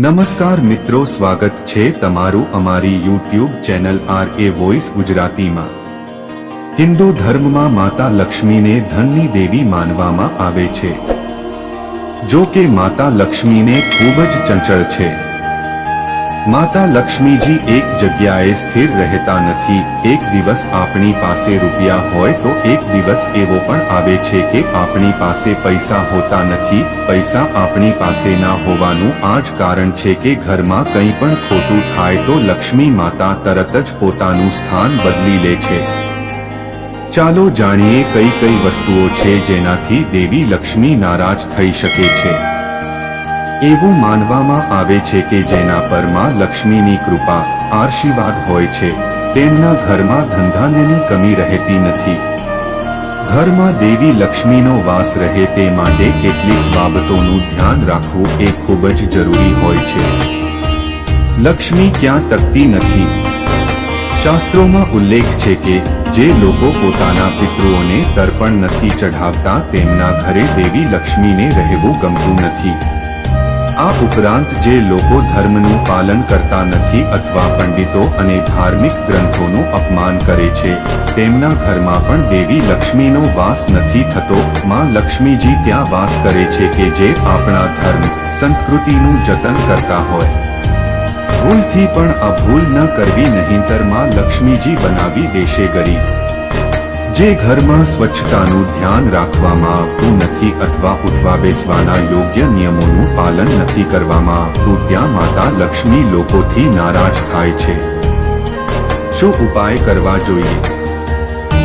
નમસ્કાર મિત્રો, સ્વાગત છે તમારું અમારી YouTube channel R A voice ગુજરાતીમાં. હિન્દુ ધર્મમાં માતા લક્ષ્મીને ધનની દેવી માનવામાં આવે છે. જો કે માતા લક્ષ્મીને ખૂબ જ ચંચળ છે. માતા લક્ષ્મીજી એક જગ્યાએ સ્થિર રહેતા નથી. એક દિવસ આપણી પાસે રૂપિયા હોય તો એક દિવસ એવો પણ આવે છે કે આપણી પાસે પૈસા હોતા નથી. પૈસા આપણી પાસે ના હોવાનું આ જ કારણ છે કે ઘરમાં કંઈ પણ ખોટું થાય તો લક્ષ્મી માતા તરત જ પોતાનું સ્થાન બદલી લે છે. ચાલો જાણીએ કઈ કઈ વસ્તુઓ છે જેનાથી દેવી લક્ષ્મી નારાજ થઈ શકે છે. એવું માનવામાં આવે છે કે જેના પરમાં લક્ષ્મીની કૃપા, આશીર્વાદ હોય છે. તેમના ઘરમાં ધંધાન્યની કમી રહેતી નથી. ઘરમાં દેવી લક્ષ્મીનો વાસ રહે તે માટે કેટલીક બાબતોનું ધ્યાન રાખવું એ ખૂબ જ જરૂરી હોય છે. લક્ષ્મી ક્યાં તકતી નથી. શાસ્ત્રોમાં ઉલ્લેખ છે કે જે લોકો પોતાના પિતૃઓને તર્પણ નથી ચઢાવતા તેમના ઘરે દેવી લક્ષ્મીને રહેવું ગમતું નથી. આ ઉપરાંત જે લોકો ધર્મનું પાલન કરતા નથી અથવા પંડિતો અને ધાર્મિક ગ્રંથોનું અપમાન કરે છે, તેમના ઘરમાં પણ દેવી લક્ષ્મીનો વાસ નથી થતો. માં લક્ષ્મીજી ત્યાં વાસ કરે છે કે જે આપણા ધર્મ, સંસ્કૃતિનું જતન કરતા હોય. ભૂલથી પણ આ ભૂલ ન કરવી નહીંતરમાં લક્ષ્મીજી બનાવી દેશે ગરીબ. જે ઘરમાં સ્વચ્છતાનું ધ્યાન રાખવામાં આવતું નથી અથવા ઉઠવા બેસવાના યોગ્ય નિયમોનું પાલન નથી કરવામાં આવતું, ત્યાં માતા લક્ષ્મી લોકોથી નારાજ થાય છે. શું ઉપાય કરવા જોઈએ?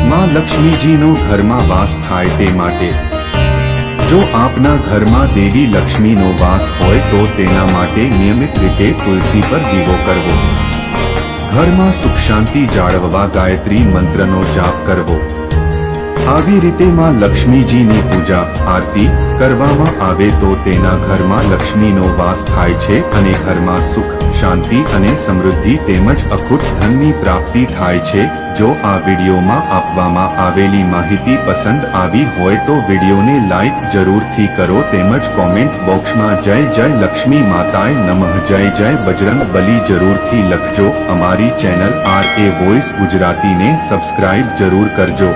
માં લક્ષ્મીજીનો ઘરમાં વાસ થાય તે માટે. જો આપના ઘરમાં દેવી લક્ષ્મીનો વાસ હોય તો તેના માટે નિયમિત રીતે તુલસી પર દીવો કરવો. ઘરમાં સુખ શાંતિ જાળવવા ગાયત્રી મંત્રનો જાપ કરવો. આવી રીતે માં લક્ષ્મીજીની પૂજા, આરતી કરવામાં આવે તો તેના ઘરમાં લક્ષ્મીનો વાસ થાય છે અને ઘરમાં સુખ, શાંતિ અને સમૃદ્ધિ તેમજ અખૂટ ધનની પ્રાપ્તિ થાય છે. જો આ વિડીયોમાં આપવામાં આવેલી માહિતી પસંદ આવી હોય તો વિડીયોને લાઈક જરૂરથી કરો તેમજ કોમેન્ટ બોક્સમાં જય જય લક્ષ્મી માતાએ નમઃ, જય જય બજરંગ બલી જરૂરથી લખજો. અમારી ચેનલ આર એ વોઇસ ગુજરાતીને સબસ્ક્રાઇબ જરૂર કરજો.